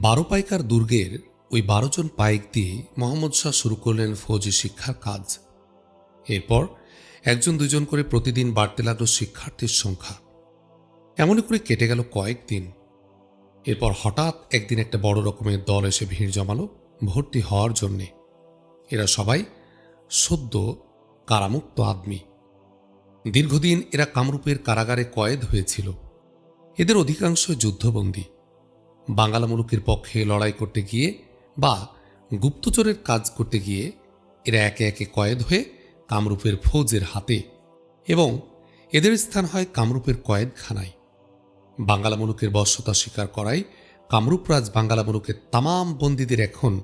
বারো পাইকার দুর্গের ওই বারো জন পাইক দিয়ে মোহাম্মদ শাহ শুরু করলেন ফৌজি শিক্ষার কাজ। এরপর একজন দুজন করে প্রতিদিন বাড়তে লাগল শিক্ষার্থীর সংখ্যা। এমনই করে কেটে গেল কয়েকদিন এরপর হঠাৎ একদিন একটা বড় রকমের দল এসে ভিড় জমালো ভর্তি হওয়ার জন্যে। এরা সবাই সদ্য কারামুক্ত আদমি। দীর্ঘদিন এরা কামরূপের কারাগারে কয়েদ হয়েছিল। এদের অধিকাংশ যুদ্ধবন্দী। বাংলা মুলুকের পক্ষে লড়াই করতে গিয়ে বা গুপ্তচরের কাজ করতে গিয়ে এরা একে একে কয়েদ হয়ে কামরূপের ফৌজের হাতে এবং এদের স্থান হয় কামরূপের কয়েদখানায়। বাংলা মুলুকের বশ্যতা স্বীকার করায় কামরূপরাজ বাংলা মুলুকের তামাম বন্দীদের এখন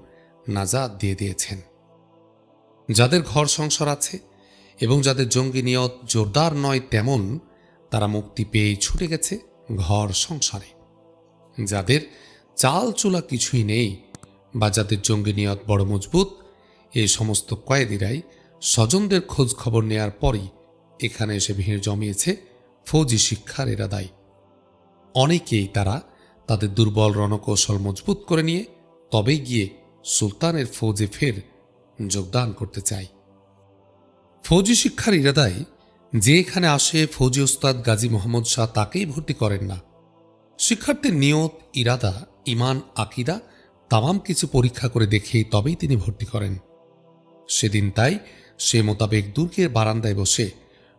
নাজাদ দিয়ে দিয়েছেন। যাদের ঘর সংসার আছে এবং যাদের জঙ্গি নিয়ত জোরদার নয় তেমন তারা মুক্তি পেয়ে ছুটে গেছে ঘর সংসারে। যাদের চাল চুলা কিছুই নেই, বা যাদের জঙ্গি নিয়ত বড় মজবুত এই সমস্ত কয়েদিরাই স্বজনদের খোঁজ খবর নেয়ার পরই এখানে এসে ভিড় জমিয়েছে ফৌজি শিক্ষার এরাদায়। অনেকেই তারা তাদের দুর্বল রণকৌশল মজবুত করে নিয়ে তবেই গিয়ে সুলতানের ফৌজে ফের যোগদান করতে চায়। ফৌজি শিক্ষার ইরাদায় যে এখানে আসে ফৌজি ওস্তাদ গাজী মোহাম্মদ শাহ তাকেই ভর্তি করেন না। শিক্ষার্থীর নিয়ত, ইরাদা ইমান আকিদা তামাম কিছু পরীক্ষা করে দেখে তবেই তিনি ভর্তি করেন। সেদিন তাই সে মোতাবেক দুর্গের বারান্দায় বসে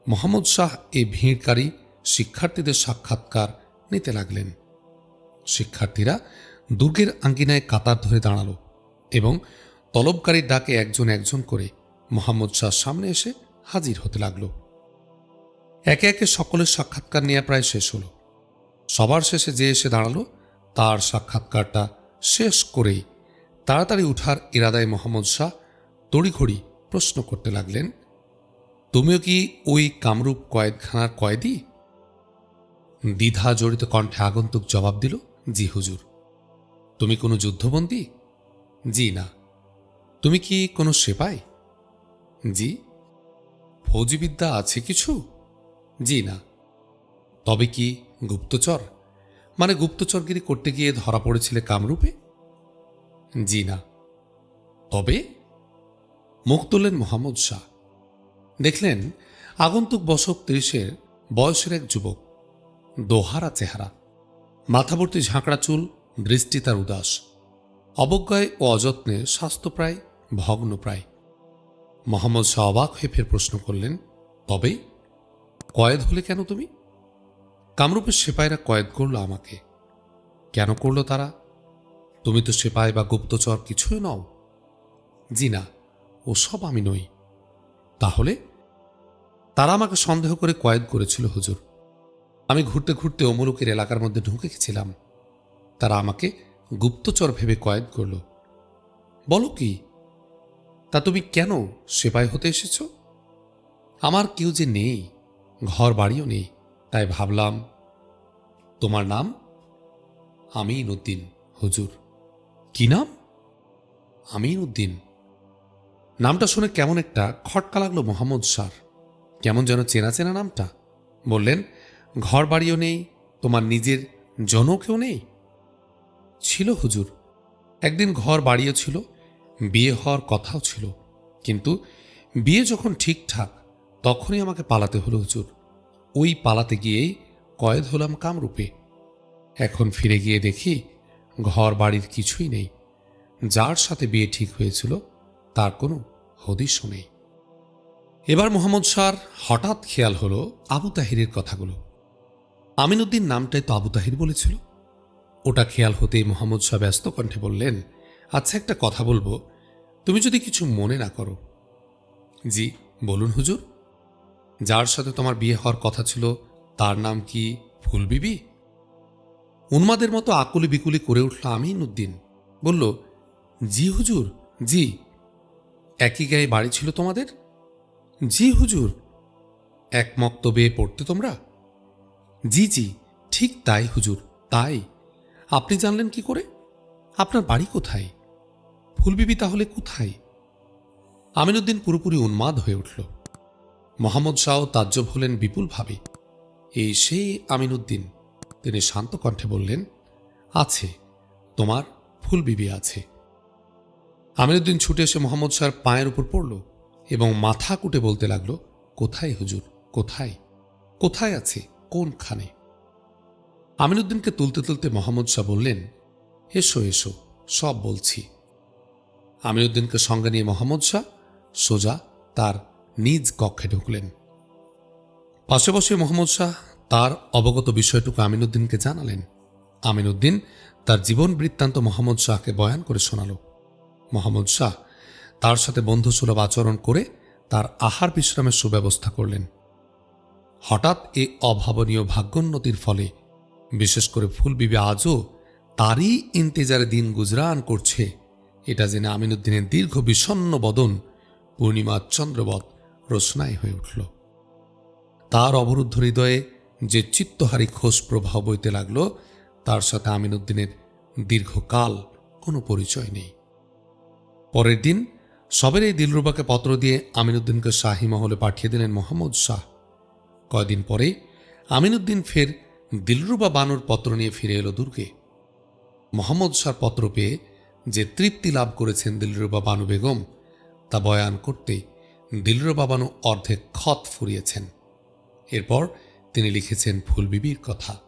মোহাম্মদ শাহ এ ভিড়কারী শিক্ষার্থীদের সাক্ষাৎকার নিতে লাগলেন। শিক্ষার্থীরা দুর্গের আঙ্গিনায় কাতার ধরে দাঁড়াল এবং তলবকারীর ডাকে একজন একজন করে মোহাম্মদ শাহ সামনে এসে হাজির হতে লাগল। একে একে সকলের সাক্ষাৎকার নেওয়া প্রায় শেষ হলো। সবার শেষে যে এসে দাঁড়াল, তার সাক্ষাৎকারটা শেষ করেই তাড়াতাড়ি উঠার ইরাদায় মোহাম্মদ শাহ তড়িঘড়ি প্রশ্ন করতে লাগলেন, তুমিও কি ওই কামরূপ কয়েদখানার কয়েদি? দ্বিধা জড়িত কণ্ঠে আগন্তুক জবাব দিল, জি হুজুর। তুমি কোনো যুদ্ধবন্দী? জি, না। তুমি কি কোনো সেপাই? জি। ফৌজিবিদ্যা আছে কিছু? জি, না। তবে কি গুপ্তচর? মানে গুপ্তচরগিরি করতে গিয়ে ধরা পড়েছিলে কামরূপে? জি না। তবে মুখ তুললেন মোহাম্মদ শাহ। দেখলেন আগন্তুক বছর ত্রিশের বয়সের এক যুবক, দোহারা চেহারা মাথাভর্তি ঝাঁকড়া চুল, দৃষ্টি তার উদাস, অবজ্ঞায় ও অযত্নে স্বাস্থ্য প্রায় ভগ্নপ্রায়। মোহাম্মদ শাহ অবাক হয়ে ফের প্রশ্ন করলেন, তবে কয়েদ হলে কেন তুমি? কামরূপের সেপাইরা কয়েদ করল আমাকে। কেন করল তারা? তুমি তো সেপাই বা গুপ্তচর কিছুই নও। জি না ওসব আমি নই। তাহলে? তারা আমাকে সন্দেহ করে কয়েদ করেছিল হুজুর। আমি ঘুরতে ঘুরতে অমুলুকের এলাকার মধ্যে ঢুকে গেছিলাম। তারা আমাকে গুপ্তচর ভেবে কয়েদ করল বলো কি? তা তুমি কেন সেপাই হতে এসেছ? আমার কেউ যে নেই ঘর বাড়িও নেই। তাই ভাবলাম, তোমার নাম? আমিন উদ্দিন, হুজুর। কি নাম? আমিন উদ্দিন। নামটা শুনে কেমন একটা খটকা লাগল মোহাম্মদ সার কেমন যেন চেনা চেনা নামটা। বললেন, ঘর বাড়িও নেই, তোমার নিজের জনকেও নেই? ছিল হুজুর। একদিন ঘর বাড়িও ছিল, বিয়ে হওয়ার কথাও ছিল। কিন্তু বিয়ে যখন ঠিকঠাক, তখনই আমাকে পালাতে হলো হুজুর। ওই পালাতে গিয়েই কয়েদ হলাম কামরূপে। এখন ফিরে গিয়ে দেখি ঘর বাড়ির কিছুই নেই। যার সাথে বিয়ে ঠিক হয়েছিল, তার কোনো হদিশও নেই। এবার মোহাম্মদ শাহর হঠাৎ খেয়াল হলো আবু তাহিরের কথাগুলো। আমিনুদ্দিন নামটাই তো আবু তাহির বলেছিল। ওটা খেয়াল হতেই মোহাম্মদ শাহ ব্যস্ত কণ্ঠে বললেন আচ্ছা একটা কথা বলব। তুমি যদি কিছু মনে না করো। জি, বলুন হুজুর। যার সাথে তোমার বিয়ে হওয়ার কথা ছিল, তার নাম কি ফুলবিবি? উন্মাদের মতো আকুলি বিকুলি করে উঠল আমিন উদ্দিন বলল, জি হুজুর, জি। একই গায়ে বাড়ি ছিল তোমাদের? জি হুজুর। এক মক্তবে পড়তে তোমরা? জি জি, ঠিক তাই হুজুর, তাই। আপনি জানলেন কি করে? আপনার বাড়ি কোথায়? ফুলবিবি তাহলে কোথায়? আমিনুদ্দিন পুরোপুরি উন্মাদ হয়ে উঠল। মোহাম্মদ শাহ তাজ্জব হলেন বিপুলভাবে এই সেই আমিনুদ্দিন। তিনি শান্ত কণ্ঠে বললেন, আছে, তোমার ফুল বিবি আছে। আমিরুদ্দিন ছুটে এসে মোহাম্মদ শাহর পায়ের উপর পড়ল এবং মাথা কুটে বলতে লাগল, কোথায় হুজুর? কোথায়? কোথায় আছে? কোনখানে? আমিনুদ্দিনকে তুলতে তুলতে মোহাম্মদ শাহ বললেন, এসো এসো, সব বলছি। আমিনুদ্দিনকে সঙ্গে নিয়ে মোহাম্মদ শাহ সোজা তার নিজ কক্ষে ঢুকলেন। পাশে বসে মোহাম্মদ শাহ তার অবগত বিষয়টুকু আমিনুদ্দিনকে জানালেন। আমিনুদ্দিন তার জীবন বৃত্তান্ত মোহাম্মদ শাহকে বয়ান করে শোনাল। মোহাম্মদ শাহ তার সাথে বন্ধুসুলভ আচরণ করে তার আহার বিশ্রামের সুব্যবস্থা করলেন। হঠাৎ এ অভাবনীয় ভাগ্যোন্নতির ফলে, বিশেষ করে ফুলবিবি আজও তারই ইন্তেজারে দিন গুজরান করছে। এটা জেনে আমিনুদ্দিনের দীর্ঘ বিষণ্ন বদন পূর্ণিমা চন্দ্রবৎ রোশনাই হয়ে উঠল। তার অবরুদ্ধ হৃদয়ে যে চিত্তহারী খোঁজ প্রবাহ বইতে লাগল, তার সাথে আমিনুদ্দিনের দীর্ঘকাল কোনো পরিচয় নেই। পরের দিন সবের এই দিলরুবাকে পত্র দিয়ে আমিনুদ্দিনকে শাহী মহলে পাঠিয়ে দিলেন মোহাম্মদ শাহ। কয়দিন পরে আমিনুদ্দিন ফের দিলরুবা বানুর পত্র নিয়ে ফিরে এলো দুর্গে। মোহাম্মদ শাহর পত্র পেয়ে যে তৃপ্তি লাভ করেছেন দিলরুবা বানু বেগম, তা বয়ান করতে দিলরুবা বানু অর্ধেক খত ফুরিয়েছেন। এরপর তিনি লিখেছেন ফুলবিবির কথা।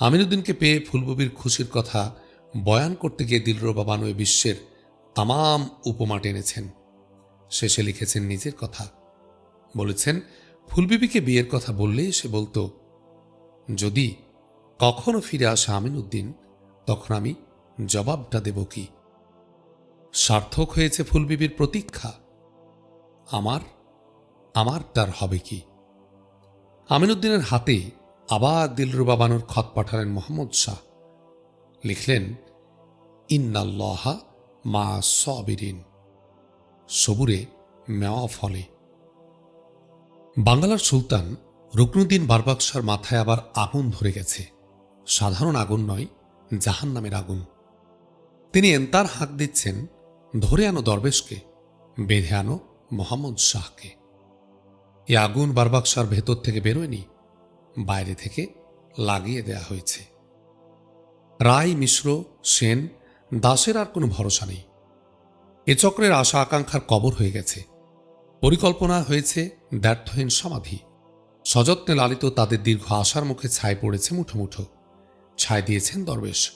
আমিনুদ্দিনকে পেয়ে ফুলবিবির খুশির কথা বয়ান করতে গিয়ে দিলরুবা বানু এ বিশ্বের তামাম উপমা টেনেছেন। শেষে লিখেছেন নিজের কথা। বলেছেন, ফুলবিবিকে বিয়ের কথা বললেই সে বলতো, যদি কখনো ফিরে আসে আমিনুদ্দিন, তখন আমি জবাবটা দেব কি? সার্থক হয়েছে ফুলবিবির প্রতীক্ষা। আমার আমারটার হবে কি? আমিনুদ্দিনের হাতে আবার দিলরুবা বানুর খত পাঠালেন মোহাম্মদ শাহ। লিখলেন, ইন্নাল্লাহা মা সবিরিন। সবুরে মেওয়া ফলে। বাংলার সুলতান রুকনুদ্দিন বারবাকশার মাথায় আবার আগুন ধরে গেছে। সাধারণ আগুন নয় জাহান নামের আগুন। তিনি এন্তার হাঁক দিচ্ছেন, ধরে আনো দরবেশকে, বেঁধে আনো মোহাম্মদ শাহকে। এ আগুন বারবাকশার ভেতর থেকে বেরোয়নি, বাইরে থেকে লাগিয়ে দেয়া হয়েছে। রায়, মিশ্র, সেন, দাসের আর কোনো ভরসা নেই। এ চক্রের আশা আকাঙ্ক্ষার কবর হয়ে গেছে। পরিকল্পনা হয়েছে ব্যর্থহীন সমাধি। সযত্নে লালিত তাদের দীর্ঘ আশার মুখে ছাই পড়েছে মুঠো মুঠো ছাই দিয়েছেন দরবেশ।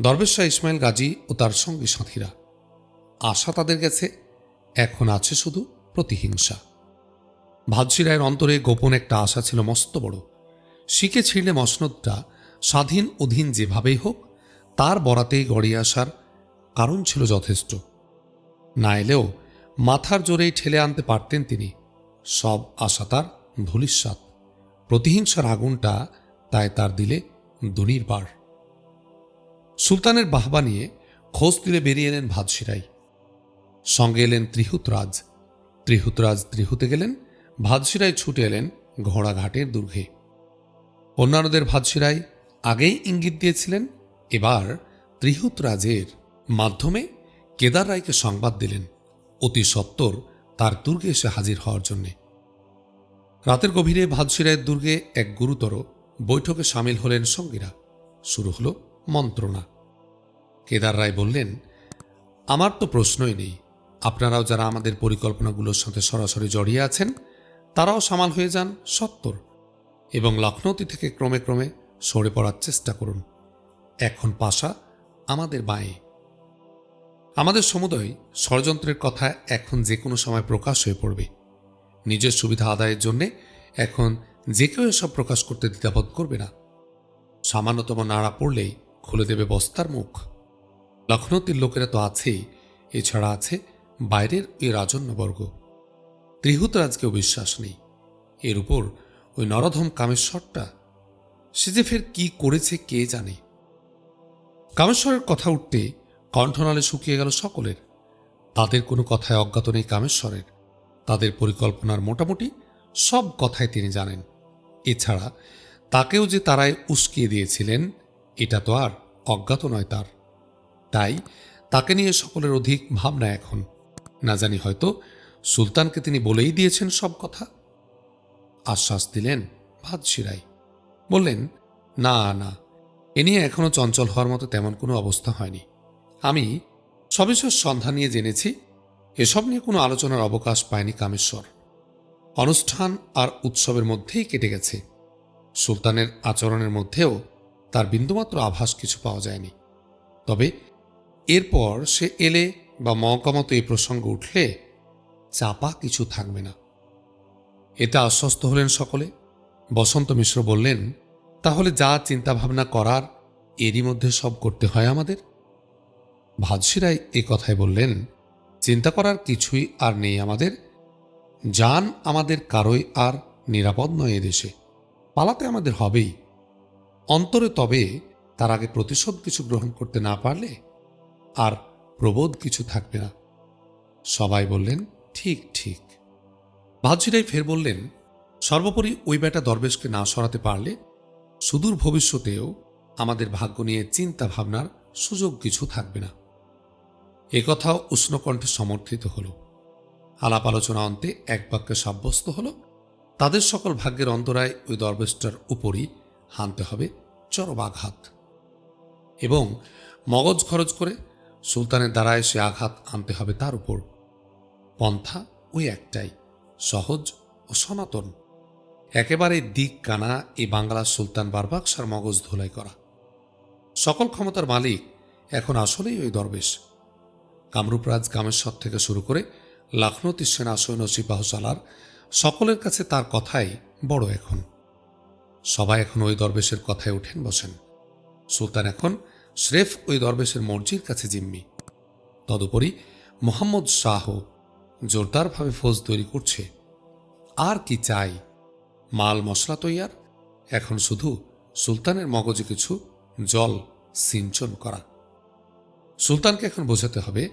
দরবেশ শাহ ইসমাইল গাজী ও তার সঙ্গী সাথীরা। আশা তাদের গেছে এখন আছে শুধু প্রতিহিংসা। ভাদসি রায়ের অন্তরে গোপন একটা আশা ছিল মস্ত বড়। শিখে ছিঁড়লে মসনদটা স্বাধীন অধীন যেভাবেই হোক, তার বরাতেই গড়িয়ে আসার কারণ ছিল যথেষ্ট। না এলেও মাথার জোরেই ঠেলে আনতে পারতেন তিনি। সব আশা তার ধুলিস্বাদ প্রতিহিংসার আগুনটা তাই তার দিলে দুনির দুনির্বার সুলতানের বাহবা নিয়ে খোঁজ দিলে বেরিয়ে এলেন ভাদশিরাই সঙ্গে এলেন ত্রিহুতরাজ। ত্রিহুতরাজ ত্রিহুতে গেলেন, ভাদশিরায় ছুটে এলেন ঘোড়াঘাটের দুর্গে। অন্যান্যদের ভাদশিরাই আগেই ইঙ্গিত দিয়েছিলেন, এবার ত্রিহুতরাজের মাধ্যমে কেদার রায়কে সংবাদ দিলেন, অতি সত্বর তার দুর্গে এসে হাজির হওয়ার জন্যে। রাতের গভীরে ভাদশিরায়ের দুর্গে এক গুরুতর বৈঠকে সামিল হলেন সঙ্গীরা। শুরু হলো মন্ত্রণা। কেদার রায় বললেন, আমার তো প্রশ্নই নেই আপনারাও যারা আমাদের পরিকল্পনাগুলোর সাথে সরাসরি জড়িয়ে আছেন, তারাও সামাল হয়ে যান সত্তর এবং লখনৌতি থেকে ক্রমে ক্রমে সরে পড়ার চেষ্টা করুন। এখন পাশা আমাদের বাঁয়ে। আমাদের সমুদয় ষড়যন্ত্রের কথা এখন যে কোনো সময় প্রকাশ হয়ে পড়বে। নিজের সুবিধা আদায়ের জন্যে এখন যে কেউ এসব প্রকাশ করতে দ্বিধাবোধ করবে না। সামান্যতম নাড়া পড়লেই খুলে দেবে বস্তার মুখ। লখনৌতির লোকেরা তো আছেই, এছাড়া আছে বাইরের ওই রাজন্যবর্গ। ত্রিহুতরাজকেও বিশ্বাস নেই। এর উপর ওই নরধম কামেশ্বরটা, সে যে ফের কি করেছে কে জানে। কামেশ্বরের কথা উঠতে কণ্ঠনালে শুকিয়ে গেল সকলের। তাদের কোনো কথায় অজ্ঞাত নেই কামেশ্বরের। তাদের পরিকল্পনার মোটামুটি সব কথাই তিনি জানেন। এছাড়া তাকেও যে তারাই উস্কিয়ে দিয়েছিলেন, এটা তো আর অজ্ঞাত নয় তার। তাই তাকে নিয়ে সকলের অধিক ভাবনা এখন। না জানি হয়তো, সুলতানকে তিনি বলেই দিয়েছেন সব কথা। আশ্বাস দিলেন ভাতশিরাই বললেন, না না, এ নিয়ে এখনও চঞ্চল হওয়ার মতো তেমন কোনো অবস্থা হয়নি। আমি সবিশেষ সন্ধান নিয়ে জেনেছি, এসব নিয়ে কোনো আলোচনার অবকাশ পায়নি কামেশ্বর। অনুষ্ঠান আর উৎসবের মধ্যেই কেটে গেছে। সুলতানের আচরণের মধ্যেও তার বিন্দুমাত্র আভাস কিছু পাওয়া যায়নি। তবে এরপর সে এলে বা মকামতো এই প্রসঙ্গ উঠলে চাপা কিছু থাকবে না। এতে আশ্বস্ত হলেন সকলে। বসন্ত মিশ্র বললেন, তাহলে যা চিন্তাভাবনা করার, এরই মধ্যে সব করতে হয় আমাদের? ভাদশিরাই এ কথায় বললেন, চিন্তা করার কিছুই আর নেই আমাদের। যান আমাদের কারোই আর নিরাপদ নয় এদেশে পালাতে আমাদের হবেই। অন্তরে তবে তার আগে প্রতিশোধ কিছু গ্রহণ করতে না পারলে আর প্রবোধ কিছু থাকবে না। সবাই বললেন, ঠিক ঠিক। ভাদশিরাই ফের বললেন, সর্বোপরি ওই বেটা দরবেশকে না সরাতে পারলে সুদূর ভবিষ্যতেও আমাদের ভাগ্য নিয়ে চিন্তা ভাবনার সুযোগ কিছু থাকবে না। একথাও উষ্ণকণ্ঠে সমর্থিত হল। আলাপ আলোচনা অন্তে এক বাক্যে সাব্যস্ত হল, তাদের সকল ভাগ্যের অন্তরায় ওই দরবেশটার উপরই হানতে হবে চরম আঘাত। এবং মগজ খরচ করে সুলতানের দ্বারায় সে আঘাত আনতে হবে তার উপর। পন্থা ওই একটাই, সহজ ও সনাতন। একেবারে দিক কানা এই বাংলার সুলতান বারবাকসার মগজ ধোলাই করা। সকল ক্ষমতার মালিক এখন আসলেই ওই দরবেশ। কামরূপরাজ কামেশ্বর থেকে শুরু করে লখনৌতি সেনা সৈন্য সিপাহসালার সকলের কাছে তার কথাই বড় এখন। সবাই এখন ওই দরবেশের কথায় উঠেন বসেন। সুলতান এখন স্রেফ ওই দরবেশের মর্জির কাছে জিম্মি। তদুপরি মোহাম্মদ শাহ জোরদারভাবে ফৌজ তৈরি করছে। আর কি চাই? মাল মশলা তৈয়ার? এখন শুধু সুলতানের মগজে কিছু জল সিঞ্চন করা। সুলতানকে এখন বোঝাতে হবে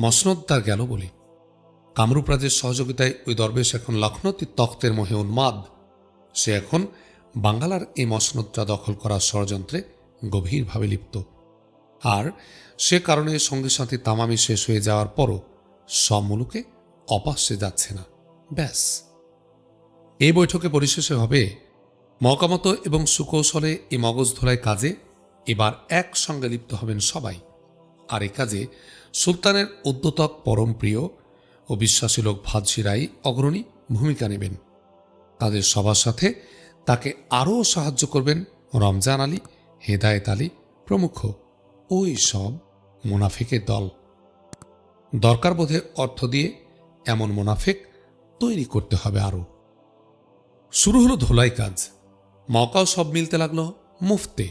মসনদ তার গেল বলে। কামরূপ রাজের সহযোগিতায় ওই দরবেশ এখন লখনৌতি তখ্তের মোহে উন্মাদ। সে এখন বাঙ্গালার এই মসনদটা দখল করার ষড়যন্ত্রে গভীরভাবে লিপ্ত। আর সে কারণে সঙ্গে সাথে তামামি শেষ হয়ে যাওয়ার পরও সব মুলুকে অপাস্যে যাচ্ছে না। ব্যাস। এই বৈঠকে পরিশেষে হবে মকামত এবং সুকৌশলে এই মগজ ধোলাই কাজে এবার একসঙ্গে লিপ্ত হবেন সবাই। আর এ কাজে সুলতানের উদ্যতক পরম প্রিয় ও বিশ্বাসী লোক ভাদশিরাই অগ্রণী ভূমিকা নেবেন। তাদের সবার সাথে তাকে আরও সাহায্য করবেন রমজান আলী, হেদায়েত আলী প্রমুখ। ওই সব মুনাফিকের দল। দরকার বোধে অর্থ দিয়ে এমন মুনাফিক তৈরি করতে হবে আরও শুরু হলো ধোলাই কাজ। মকাও সব মিলতে লাগল মুফতে।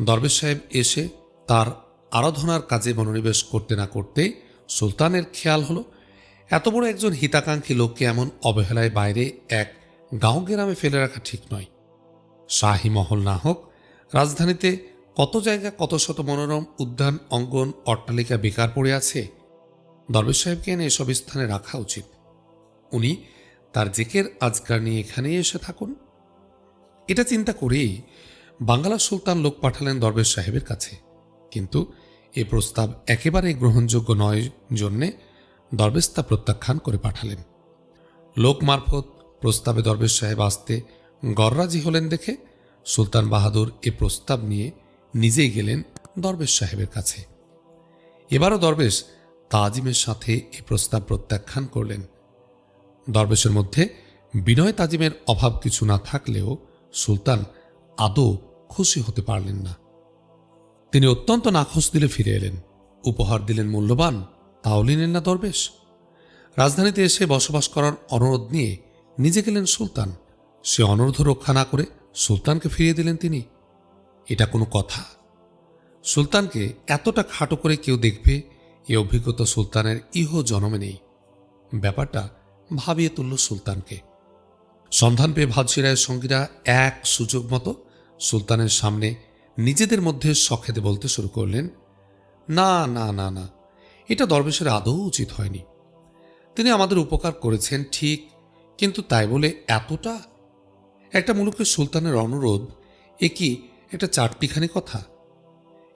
দরবেশ সাহেব এসে তার আরাধনার কাজে মনোনিবেশ করতে না করতে সুলতানের খেয়াল হলো, এত বড় একজন হিতাকাঙ্ক্ষী লোককে এমন অবহেলায় বাইরে এক গাঁও গ্রামে ফেলে রাখা ঠিক নয়। শাহী মহল না হোক, রাজধানীতে কত জায়গা কত শত মনোরম উদ্যান, অঙ্গন, অট্টালিকা বেকার পড়ে আছে? দরবেশ সাহেবকে এনে এসব স্থানে রাখা উচিত। উনি তার জেকের আজকার নিয়ে এখানেই এসে থাকুন। এটা চিন্তা করেই বাংলা সুলতান লোক পাঠালেন দরবেশ সাহেবের কাছে। কিন্তু এ প্রস্তাব একেবারে গ্রহণযোগ্য নয় জন্যে দরবেশ তা প্রত্যাখ্যান করে পাঠালেন। লোক মারফত প্রস্তাবে দরবেশ সাহেব আসতে গররাজি হলেন দেখে সুলতান বাহাদুর এ প্রস্তাব নিয়ে নিজেই গেলেন দরবেশ সাহেবের কাছে। এবারও দরবেশ তাজিমের সাথে এ প্রস্তাব প্রত্যাখ্যান করলেন। দরবেশের মধ্যে বিনয় তাজিমের অভাব কিছু না থাকলেও সুলতান আদৌ খুশি হতে পারলেন না। তিনি অত্যন্ত নাখোশ দিলে ফিরে এলেন। উপহার দিলেন মূল্যবান, তাও নিলেন না দরবেশ। রাজধানীতে এসে বসবাস করার অনুরোধ নিয়ে নিজে গেলেন সুলতান। সে অনুরোধ রক্ষা না করে সুলতানকে ফিরিয়ে দিলেন তিনি। এটা কোনো কথা। সুলতানকে এতটা খাটো করে কেউ দেখবে, এ অভিজ্ঞতা সুলতানের ইহ জনমে নেই। ব্যাপারটা ভাবিয়ে তুলল সুলতানকে। সন্ধান পেয়ে ভাদশিরায়ের সঙ্গীরা এক সুযোগ মতো সুলতানের সামনে নিজেদের মধ্যে সখেতে বলতে শুরু করলেন, না না না না, এটা দরবেশের আদৌ উচিত হয়নি। তিনি আমাদের উপকার করেছেন, ঠিক, কিন্তু তাই বলে এতটা? একটা মুলুকের সুলতানের অনুরোধ এ কি একটা চারটিখানি কথা।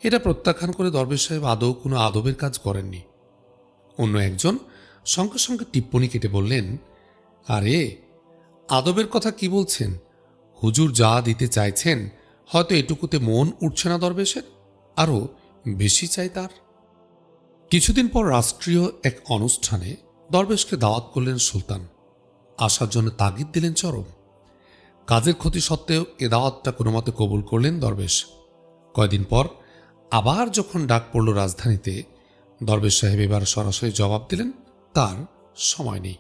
এটা প্রত্যাখ্যান করে দরবেশ সাহেব আদৌ কোনো আদবের কাজ করেননি। অন্য একজন সঙ্গে সঙ্গে টিপ্পনি কেটে বললেন, আরে, আদবের কথা কি বলছেন? হুজুর যা দিতে চাইছেন, হয়তো এটুকুতে মন উঠছে না দরবেশের, আরও বেশি চাই তার। কিছুদিন পর রাষ্ট্রীয় এক অনুষ্ঠানে দরবেশকে দাওয়াত করলেন সুলতান। আসার জন্য তাগিদ দিলেন চরম। কাজের ক্ষতি সত্ত্বেও এ দাওয়াতটা কোনো মতে কবুল করলেন দরবেশ। কয়দিন পর আবার যখন ডাক পড়ল রাজধানীতে, দরবেশ সাহেব এবার সরাসরি জবাব দিলেন, তার সময় নেই।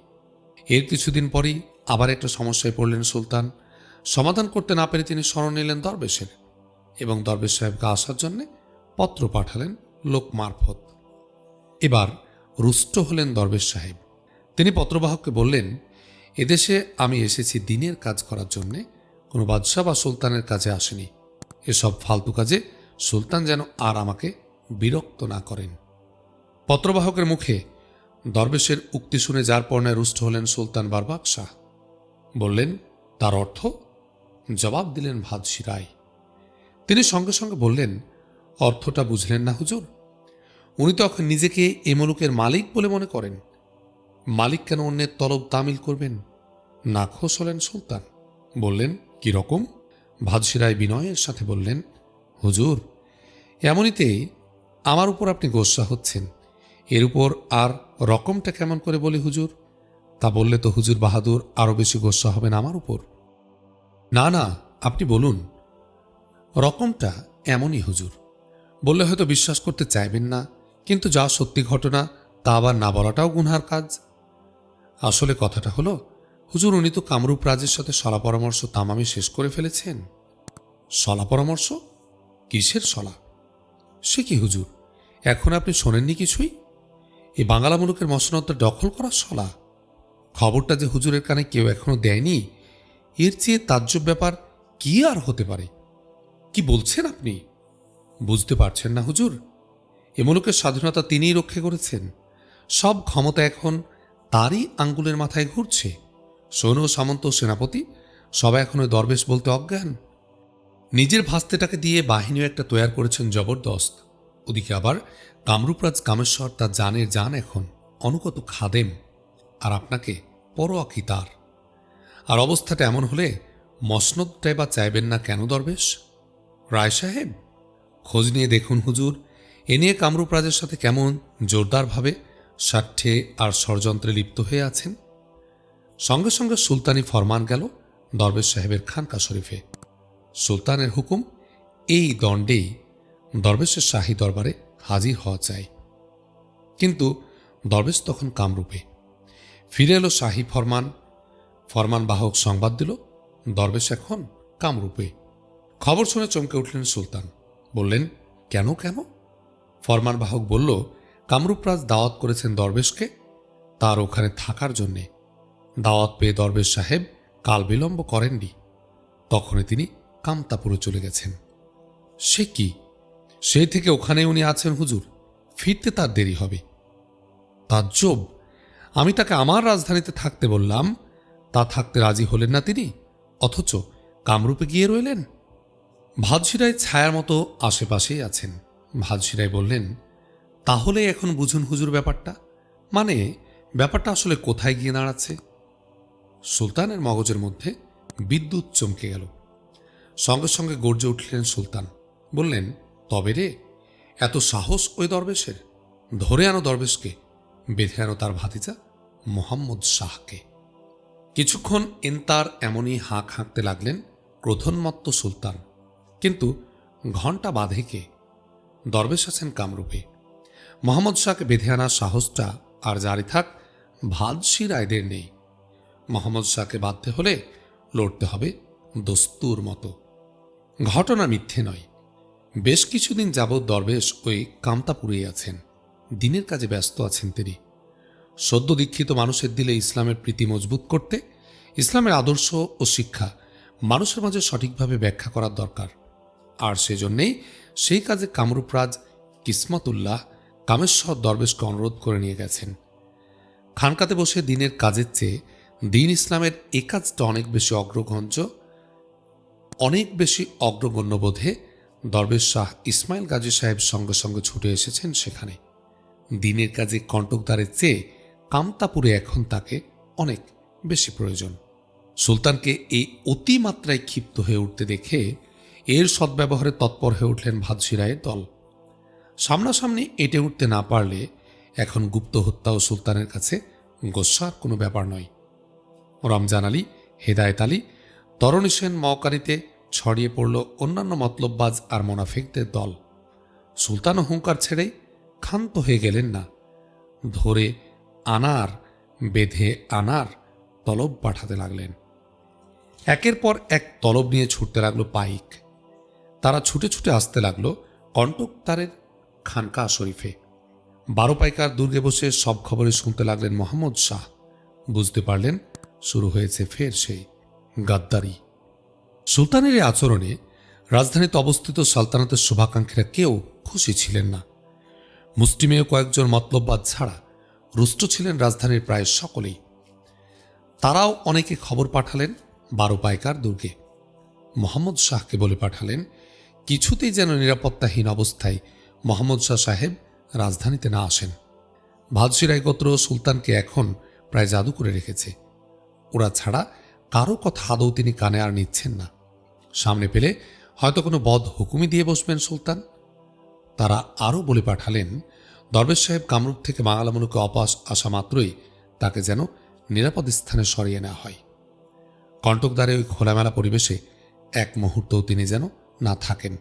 এর কিছুদিন পরই আবার একটা সমস্যায় পড়লেন সুলতান। সমাধান করতে না পেরে তিনি স্মরণ নিলেন দরবেশের এবং দরবেশ সাহেবকে আসার জন্যে পত্র পাঠালেন লোক মারফত এবার রুষ্ট হলেন দরবেশ সাহেব। তিনি পত্রবাহককে বললেন এদেশে আমি এসেছি দিনের কাজ করার জন্যে। কোনো বাদশাহ বা সুলতানের কাজে আসেনি। এসব ফালতু কাজে সুলতান যেন আর আমাকে বিরক্ত না করেন। পত্রবাহকের মুখে দরবেশের উক্তি শুনে যার পর্ণায় রুষ্ট হলেন সুলতান বারবাক শাহ বললেন, তার অর্থ? জবাব দিলেন ভাদশি রায়। তিনি সঙ্গে সঙ্গে বললেন, অর্থটা বুঝলেন না হুজুর। উনি তখন নিজেকে এ মুলুকের মালিক বলে মনে করেন। মালিক কেন অন্যের তলব তামিল করবেন? নাখোশ হলেন সুলতান। বললেন, কি রকম? ভাদশি রায় বিনয়ের সাথে বললেন, হুজুর, এমনিতে আমার উপর আপনি গোসা হচ্ছেন। এর উপর আর রকমটা কেমন করে বলি হুজুর? তা বললে তো হুজুর বাহাদুর আরও বেশি গোসা হবেন আমার উপর। না না, আপনি বলুন। রকমটা এমনই হুজুর। বললে হয়তো বিশ্বাস করতে চাইবেন না, কিন্তু যা সত্যি ঘটনা তা আবার না বলাটাও গুনহার কাজ। আসলে কথাটা হলো, হুজুর, উনি তো কামরূপ রাজের সাথে সলা পরামর্শ তামামি শেষ করে ফেলেছেন। সলা পরামর্শ? কিসের সলা? সে কি হুজুর? এখন আপনি শোনেননি কিছুই? এই বাংলা মুলুকের মসনদটা দখল করার সলা? খবরটা যে হুজুরের কানে কেউ এখনও দেয়নি, এর চেয়ে তাজ্জব ব্যাপার কি আর হতে পারে? কি বলছেন আপনি? বুঝতে পারছেন না হুজুর। এ মুলুকের স্বাধীনতা তিনিই রক্ষা করেছেন। সব ক্ষমতা এখন তারই আঙ্গুলের মাথায় ঘুরছে। সৈন্য সামন্ত, সেনাপতি, সবাই এখন দরবেশ বলতে অজ্ঞান। নিজের ভাস্তেটাকে দিয়ে বাহিনীও একটা তৈয়ার করেছেন জবরদস্ত। ওদিকে আবার কামরূপরাজ কামেশ্বর তার জানের জান এখন অনুগত খাদেম, আর আপনাকে পরোয়া কি তার? আর অবস্থাটা এমন হলে মসনদটাই বা চাইবেন না কেন দরবেশ? রায় সাহেব, খোঁজ নিয়ে দেখুন হুজুর, এ নিয়ে কামরূপ রাজের সাথে কেমন জোরদারভাবে স্বার্থে আর ষড়যন্ত্রে লিপ্ত হয়ে আছেন। সঙ্গে সঙ্গে সুলতানি ফরমান গেল দরবেশ সাহেবের খানকা শরীফে। সুলতানের হুকুম, এই দণ্ডেই দরবেশের শাহী দরবারে হাজির হওয়া চাই। কিন্তু দরবেশ তখন কামরূপে। ফিরে এলো শাহী ফরমান। ফরমান বাহক সংবাদ দিল, দরবেশ এখন কামরূপে। খবর শুনে চমকে উঠলেন সুলতান। বললেন, কেন কেন? ফরমান বাহক বলল কামরূপরাজ দাওয়াত করেছেন দরবেশকে। তার ওখানে থাকার জন্যে দাওয়াত পেয়ে দরবেশ সাহেব কাল বিলম্ব করেননি। তখনই তিনি কামতাপুরে চলে গেছেন। সে কি? সেই থেকে ওখানে উনি আছেন হুজুর। ফিরতে তার দেরি হবে। তার তাজ্জব, আমি তাকে আমার রাজধানীতে থাকতে বললাম। তা থাকতে রাজি হলেন না তিনি, অথচ কামরূপে গিয়ে রইলেন। ভাদশিরায় ছায়ার মতো আশেপাশেই আছেন। ভাদশিরায় বললেন তাহলে এখন বুঝুন হুজুর ব্যাপারটা। মানে ব্যাপারটা আসলে কোথায় গিয়ে দাঁড়াচ্ছে? সুলতানের মগজের মধ্যে বিদ্যুৎ চমকে গেল। সঙ্গে সঙ্গে গর্জে উঠলেন সুলতান। বললেন, তবে রে, এত সাহস ওই দরবেশের? ধরে আনো দরবেশকে, বেঁধে আনো তার ভাতিজা মোহাম্মদ শাহকে। কিছুক্ষণ এনতার এমনই হাঁক হাঁকতে লাগলেন ক্রোধন্মত্ত সুলতান। কিন্তু ঘণ্টা বাঁধে কে? দরবেশ আছেন কামরূপে। মোহাম্মদ শাহকে বেঁধে আনার সাহসটা আর জারি থাক ভাদশি রায়দের নেই। মোহাম্মদ শাহকে বাঁধতে হলে লড়তে হবে দস্তুর মতো। ঘটনা মিথ্যে নয়। বেশ কিছুদিন যাবৎ দরবেশ ওই কামতা কামতাপুরেই আছেন। দিনের কাজে ব্যস্ত আছেন তিনি। সদ্য দীক্ষিত মানুষের দিলে ইসলামের প্রীতি মজবুত করতে, ইসলামের আদর্শ ও শিক্ষা মানুষের মাঝে সঠিকভাবে ব্যাখ্যা করার দরকার। আর সেজন্যেই সেই কাজে কামরূপরাজ কিসমতুল্লাহ কামেশ্বর দরবেশকে অনুরোধ করে নিয়ে গেছেন। খানকাতে বসে দিনের কাজের চেয়ে দিন ইসলামের এ কাজটা অনেক বেশি অগ্রগঞ্জ, অনেক বেশি অগ্রগণ্য বোধে দরবেশ শাহ ইসমাইল গাজী সাহেব সঙ্গে সঙ্গে ছুটে এসেছেন সেখানে। দিনের কাজে কণ্টকদারের চেয়ে কামতাপুরে এখন তাকে অনেক বেশি প্রয়োজন। সুলতানকে এই অতিমাত্রায় ক্ষিপ্ত হয়ে উঠতে দেখে এর সদ্ব্যবহারে তৎপর হয়ে উঠলেন ভাদসি রায়ের দল। সামনাসামনি এটে উঠতে না পারলে এখন গুপ্ত হত্যা ও সুলতানের কাছে গোস্বার কোনো ব্যাপার নয়। রমজান আলী, হেদায়েত আলী, তরণী সেন মওকারিতে ছড়িয়ে পড়ল অন্যান্য মতলববাজ আর মোনাফিকদের দল। সুলতানও হুঙ্কার ছেড়েই ক্ষান্ত হয়ে গেলেন না। ধরে আনার, বেঁধে আনার তলব পাঠাতে লাগলেন। একের পর এক তলব নিয়ে ছুটতে লাগল পাইক। তারা ছুটে ছুটে আসতে লাগল কণ্টকতারের খানকা শরীফে। বারো পাইকার দুর্গে বসে সব খবরে শুনতে লাগলেন মোহাম্মদ শাহ। বুঝতে পারলেন, শুরু হয়েছে ফের সেই গাদ্দারি। সুলতানের এই আচরণে রাজধানীতে অবস্থিত সালতানাতের শুভাকাঙ্ক্ষীরা কেউ খুশি ছিলেন না। মুসলিমেও কয়েকজন মতলববাদ ছাড়া রুষ্ট ছিলেন রাজধানীর প্রায় সকলেই। তারাও অনেকে খবর পাঠালেন বারো পাইকার দুর্গে। মোহাম্মদ শাহকে বলে পাঠালেন, কিছুতেই যেন নিরাপত্তাহীন অবস্থায় মোহাম্মদ শাহ সাহেব রাজধানীতে না আসেন। ভাদসিরাই গোত্র সুলতানকে এখন প্রায় জাদু করে রেখেছে। ওরা ছাড়া কারও কথা আদৌ তিনি কানে আর নিচ্ছেন না। সামনে পেলে হয়তো কোনো বদ হুকুমি দিয়ে বসবেন সুলতান। তারা আরও বলে পাঠালেন, দরবেশ সাহেব কামরূপ থেকে বাংলামুলুকে অপাস আসা মাত্রই তাকে যেন নিরাপদ স্থানে সরিয়ে নেওয়া হয়। কণ্টকদারে ওই খোলামেলা পরিবেশে এক মুহূর্তও তিনি যেন না থাকেন।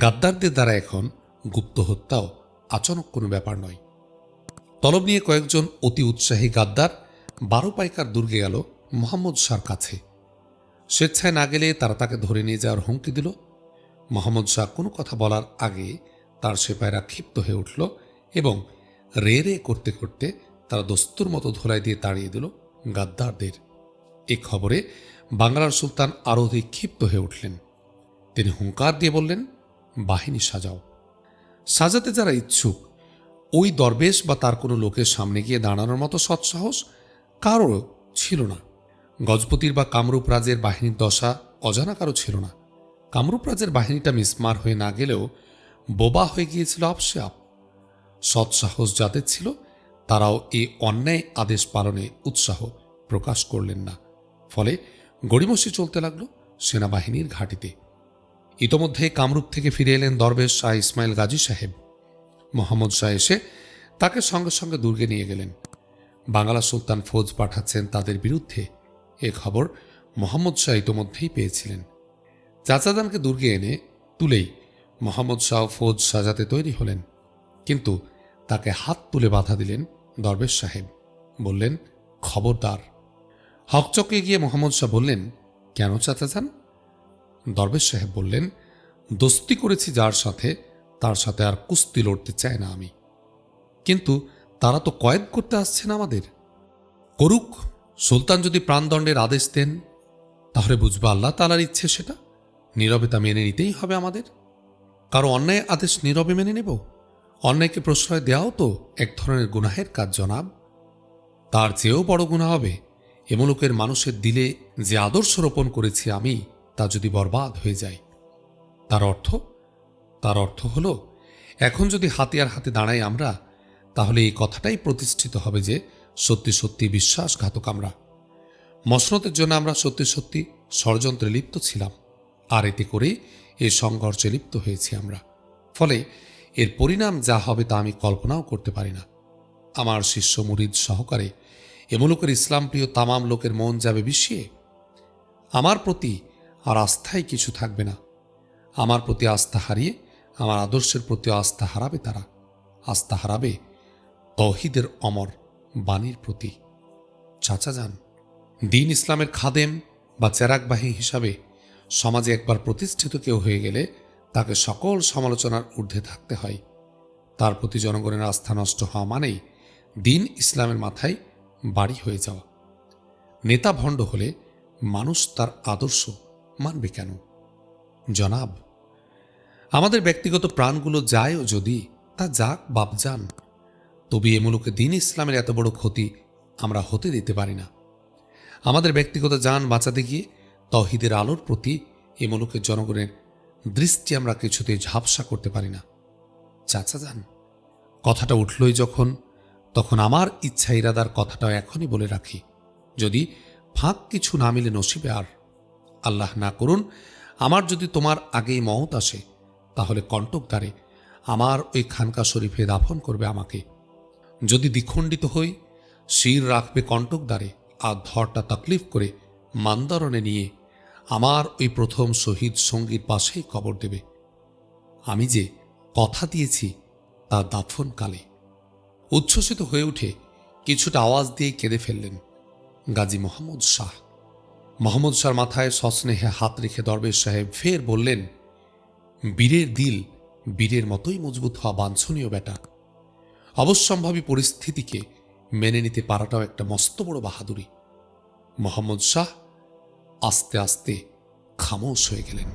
গাদ্দারদের দ্বারা এখন গুপ্ত হত্যাও আচরক কোনো ব্যাপার নয়। তলব নিয়ে কয়েকজন অতি উৎসাহী গাদ্দার বারো পাইকার দুর্গে গেল মোহাম্মদ শাহর কাছে। স্বেচ্ছায় না গেলে তারা তাকে ধরে নিয়ে যাওয়ার হুমকি দিল। মোহাম্মদ শাহ কোনো কথা বলার আগে তার সেপাইরা ক্ষিপ্ত হয়ে উঠল এবং রে রে করতে করতে তারা দস্তুর মতো ধোলাই দিয়ে তাড়িয়ে দিল গাদ্দারদের। এ খবরে বাংলার সুলতান আরও অধিক ক্ষিপ্ত হয়ে উঠলেন। তিনি হুঙ্কার দিয়ে বললেন, বাহিনী সাজাও। সাজাতে যারা ইচ্ছুক, ওই দরবেশ বা তার কোনো লোকের সামনে গিয়ে দাঁড়ানোর মতো সৎসাহস কারও ছিল না। গজপতির বা কামরূপ রাজের বাহিনীর দশা অজানা কারও ছিল না। কামরূপ রাজের বাহিনীটা মিসমার হয়ে না গেলেও বোবা হয়ে গিয়েছিল আপসে আপ সৎসাহস যাদের ছিল, তারাও এই অন্যায় আদেশ পালনে উৎসাহ প্রকাশ করলেন না। ফলে গড়িমসি চলতে লাগল সেনাবাহিনীর ঘাঁটিতে। ইতোমধ্যে কামরূপ থেকে ফিরে এলেন দরবেশ শাহ ইসমাইল গাজী সাহেব। মোহাম্মদ শাহ এসে তাকে সঙ্গে সঙ্গে দুর্গে নিয়ে গেলেন। বাংলা সুলতান ফৌজ পাঠাচ্ছেন তাদের বিরুদ্ধে। এ খবর মোহাম্মদ শাহ ইতোমধ্যেই পেয়েছিলেন। চাচাদানকে দুর্গে এনে তুলেই মোহাম্মদ শাহ ফৌজ সাজাতে তৈরি হলেন। কিন্তু তাকে হাত তুলে বাধা দিলেন দরবেশ সাহেব। বললেন, খবরদার। হকচকে গিয়ে মোহাম্মদ শাহ বললেন, কেন চাচাজান দরবেশ সাহেব বললেন, দোস্তি করেছি যার সাথে, তার সাথে আর কুস্তি লড়তে চায় না আমি। কিন্তু তারা তো কয়েদ করতে আসছেন আমাদের। করুক, সুলতান যদি প্রাণদণ্ডের আদেশ দেন, তাহলে বুঝব আল্লাহ তালার ইচ্ছে সেটা। নীরবে তা মেনে নিতেই হবে আমাদের। কারও অন্যায় আদেশ নীরবে মেনে নেব। অন্যায়কে প্রশ্রয় দেওয়াও তো এক ধরনের গুনাহের কাজ, জনাব। তার চেয়েও বড় গুণা হবে। এমুলুকের মানুষের দিলে যে আদর্শ রোপণ করেছি আমি তা যদি বরবাদ হয়ে যায়, তার অর্থ? তার অর্থ হলো, এখন যদি হাতিয়ার হাতে দাঁড়াই আমরা, তাহলে এই কথাটাই প্রতিষ্ঠিত হবে যে সত্যি সত্যি বিশ্বাসঘাতক আমরা। মসনতের জন্য আমরা সত্যি সত্যি ষড়যন্ত্রে লিপ্ত ছিলাম, আর এতে করে এই সংঘর্ষে লিপ্ত হয়েছি আমরা। ফলে এর পরিণাম যা হবে তা আমি কল্পনাও করতে পারি না। আমার শিষ্য মুরিদ সহকারে এমুলুকের ইসলাম প্রিয় তামাম লোকের মন যাবে বিষিয়ে। আমার প্রতি আর আস্থাই কিছু থাকবে না। আমার প্রতি আস্থা হারিয়ে, আমার আদর্শের প্রতি আস্থা হারাবে তারা। আস্থা হারাবে তহিদের অমর বাণীর প্রতি। চাচা যান, দিন ইসলামের খাদেম বা চেরাকবাহী হিসাবে সমাজে একবার প্রতিষ্ঠিত কেউ হয়ে গেলে তাকে সকল সমালোচনার ঊর্ধ্বে থাকতে হয়। তার প্রতি জনগণের আস্থা নষ্ট হওয়া মানেই দিন ইসলামের মাথায় বাড়ি হয়ে যাওয়া। নেতা ভণ্ড হলে মানুষ তার আদর্শ মানবে কেন? জনাব, আমাদের ব্যক্তিগত প্রাণগুলো যায়ও যদি তা যাক বাপ যান, তবে এ মুলুকে দিন ইসলামের এত বড় ক্ষতি আমরা হতে দিতে পারি না। আমাদের ব্যক্তিগত যান বাঁচাতে গিয়ে তহিদের আলোর প্রতি এ মুলুকের জনগণের দৃষ্টি আমরা কিছুতেই ঝাপসা করতে পারি না। চাচা যান, কথাটা উঠলই যখন, তখন আমার ইচ্ছা ইরাদার কথাটাও এখনই বলে রাখি, যদি ফাঁক কিছু না মিলে নসিবে আর আল্লাহ না করুন, আমার যদি তোমার আগেই মত আসে, তাহলে কণ্টকদ্বারে আমার ওই খানকা শরীফে দাফন করবে আমাকে। যদি দ্বিখণ্ডিত হই, শির রাখবে কণ্টকদ্বারে আর ধরটা তাকলিফ করে মান্দারণে নিয়ে আমার ওই প্রথম শহীদ সঙ্গীর পাশেই কবর দেবে। আমি যে কথা দিয়েছি, তা দাফনকালে উচ্ছ্বসিত হয়ে উঠে কিছুটা আওয়াজ দিয়ে কেঁদে ফেললেন গাজী মোহাম্মদ শাহ। মোহাম্মদ শাহর মাথায় সস্নেহে হাত রেখে দরবেশ সাহেব ফের বললেন, বীরের দিল বীরের মতোই মজবুত হওয়া বাঞ্ছনীয় বেটা অবশ্যম্ভাবী পরিস্থিতিকে মেনে নিতে পারাটাও একটা মস্ত বড় বাহাদুরি। মোহাম্মদ শাহ আস্তে আস্তে খামোশ হয়ে গেলেন।